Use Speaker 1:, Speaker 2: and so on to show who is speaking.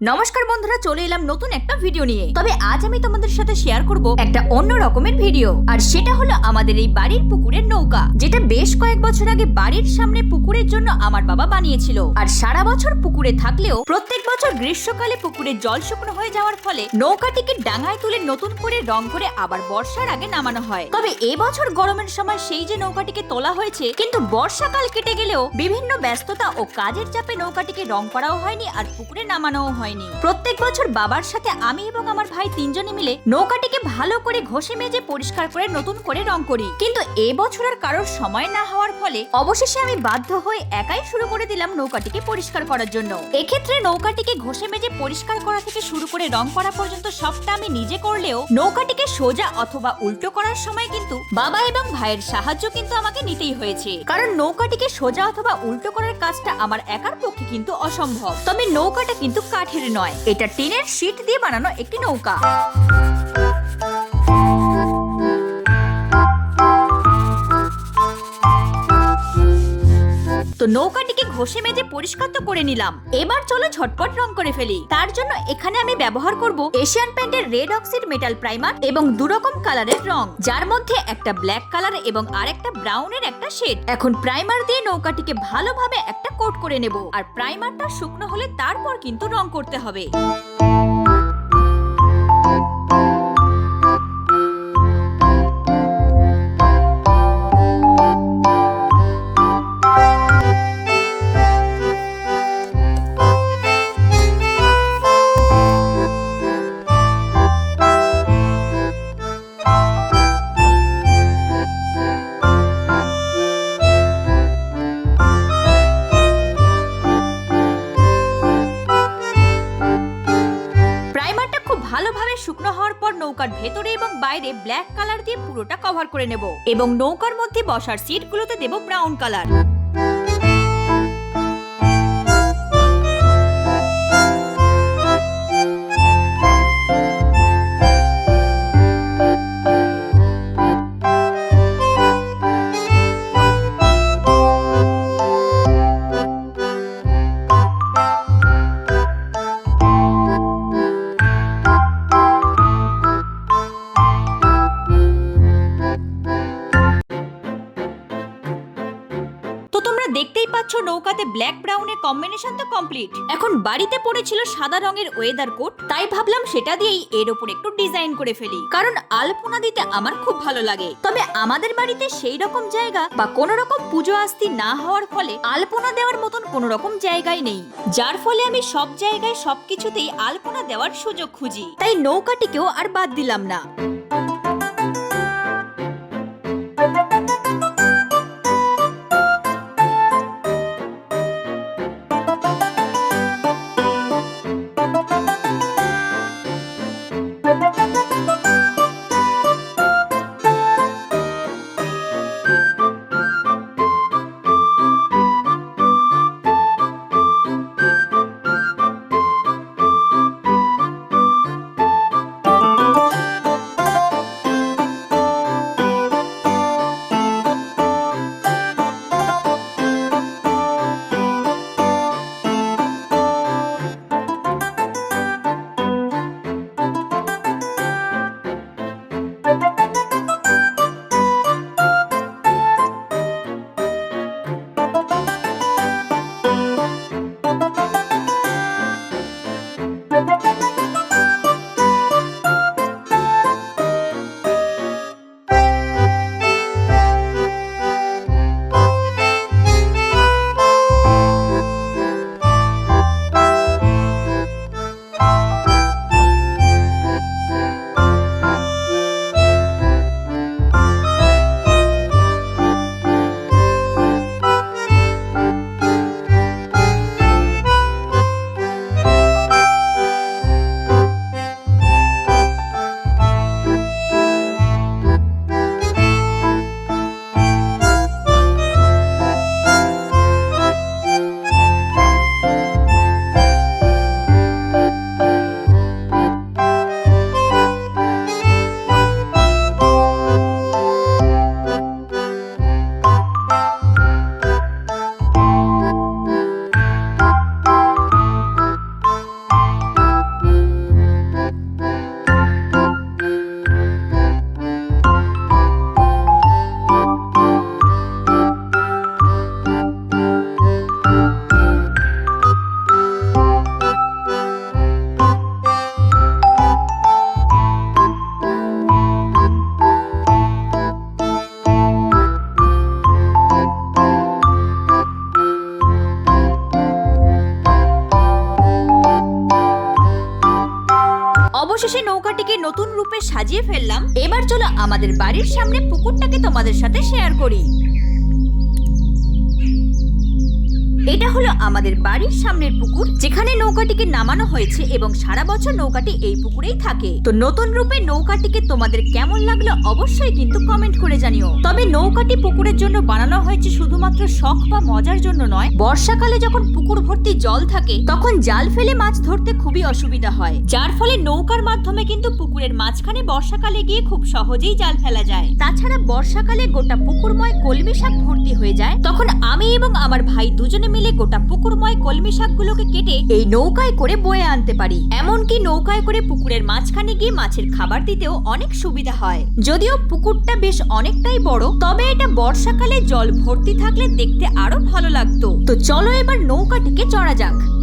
Speaker 1: নমস্কার বন্ধুরা, চলে এলাম নতুন একটা ভিডিও নিয়ে। তবে আজ আমি তোমাদের সাথে শেয়ার করব একটা অন্য রকমের ভিডিও আর সেটা হলো আমাদের এই বাড়ির পুকুরের নৌকা, যেটা বেশ কয়েক বছর আগে বাড়ির সামনে পুকুরের জন্য আমার বাবা বানিয়েছিল। আর সারা বছর পুকুরে থাকলেও প্রত্যেক বছর গ্রীষ্মকালে পুকুরে জল শুকনো হয়ে যাওয়ার ফলে নৌকাটিকে ডাঙায় তুলে নতুন করে রং করে আবার বর্ষার আগে নামানো হয়। তবে এবছর গরমের সময় সেই যে নৌকাটিকে তোলা হয়েছে, কিন্তু বর্ষাকাল কেটে গেলেও বিভিন্ন ব্যস্ততা ও কাজের চাপে নৌকাটিকে রং করাও হয়নি আর পুকুরে নামানোও হয়নি। প্রত্যেক বছর বাবার সাথে আমি এবং আমার ভাই তিনজনে মিলে নৌকাটিকে ভালো করে ঘষে মেজে পরিষ্কার করে নতুন করে রং করি। কিন্তু এবছর আর কারোর সময় না হওয়ার ফলে অবশেষে আমি বাধ্য হয়ে একাই শুরু করে দিলাম নৌকাটিকে পরিষ্কার করার জন্য। এক্ষেত্রে নৌকাটিকে ঘষে মেজে পরিষ্কার করা থেকে শুরু করে রং করা পর্যন্ত সবটা আমি নিজে করলেও নৌকাটিকে সোজা অথবা উল্টো করার সময় কিন্তু বাবা এবং ভাইয়ের সাহায্য কিন্তু আমাকে নিতেই হয়েছে। কারণ নৌকাটিকে সোজা অথবা উল্টো করার কাজটা আমার একার পক্ষে কিন্তু অসম্ভব। তবে নৌকাটা কিন্তু কাঠের নয়। এটা টিনের শীট দিয়ে বানানো একটি নৌকা। তো নৌকাটিকে ঘষে মেজে পরিষ্কার তো করে নিলাম। এবার চলো ঝটপট রং করে ফেলি। তার জন্য এখানে আমি ব্যবহার করব এশিয়ান পেন্টের রেড অক্সিড মেটাল প্রাইমার এবং দুরকম কালারের রং। যার মধ্যে একটা ব্ল্যাক কালার এবং আরেকটা ব্রাউনের একটা শেড। এখন প্রাইমার দিয়ে নৌকাটিকে ভালোভাবে একটা কোট করে নেব। আর প্রাইমারটা শুকনো হলে তারপর কিন্তু রং করতে হবে। নৌকার ভেতরে এবং বাইরে ব্ল্যাক কালার দিয়ে পুরোটা কভার করে নেব এবং নৌকার মধ্যে বসার সিটগুলোতে দেব ব্রাউন কালার নৌকাতে ব্ল্যাক ব্রাউনের কম্বিনেশন তো কমপ্লিট এখন বাড়িতে পড়েছিল সাদা রঙের ওয়েদার কোট তাই ভাবলাম সেটা দিয়েই এর উপর একটু ডিজাইন করে ফেলি। কারণ আলপনা দিতে আমার খুব ভালো লাগে। তবে আমাদের বাড়িতে সেই রকম জায়গা বা কোনো রকম পুজো আস্তি না হওয়ার ফলে আলপনা দেওয়ার মতন কোনো রকম জায়গায় নেই। যার ফলে আমি সব জায়গায় সবকিছুতেই আলপনা দেওয়ার সুযোগ খুঁজি। তাই নৌকাটিকেও আর বাদ দিলাম না। অবশেষে নৌকাটিকে নতুন রূপে সাজিয়ে ফেললাম। এবার চলো আমাদের বাড়ির সামনে পুকুরটাকে তোমাদের সাথে শেয়ার করি। এটা হলো আমাদের বাড়ির সামনের পুকুর, যেখানে নৌকাটিকে নামানো হয়েছে এবং সারা বছর নৌকাটি এই পুকুরেই থাকে। তো নতুন রূপে নৌকাটিকে তোমাদের কেমন লাগল অবশ্যই কিন্তু কমেন্ট করে জানিও। তবে নৌকাটি পুকুরের জন্য বানানো হয়েছে শুধুমাত্র শখ বা মজার জন্য নয়। বর্ষাকালে যখন পুকুর ভর্তি জল থাকে, তখন জাল ফেলে মাছ ধরতে খুবই অসুবিধা হয়। যার ফলে নৌকার মাধ্যমে কিন্তু পুকুরের মাঝখানে বর্ষাকালে গিয়ে খুব সহজেই জাল ফেলা যায়। তাছাড়া বর্ষাকালে গোটা পুকুরময় কলমি শাক ভর্তি হয়ে যায়। তখন আমি এবং আমার ভাই দুজনে মিলে গোটা পুকুরময় কলমি শাকগুলোকে কেটে এই নৌকায় করে বয়ে আনতে পারি। এমনকি নৌকায় করে পুকুরের মাঝখানে গিয়ে মাছের খাবার দিতেও অনেক সুবিধা হয়। যদিও পুকুরটা বেশ অনেকটাই বড়, তবে এটা বর্ষাকালে জল ভর্তি থাকলে দেখতে আরও ভালো লাগতো। তো চলো এবার নৌকাটিকে চড়া যাক।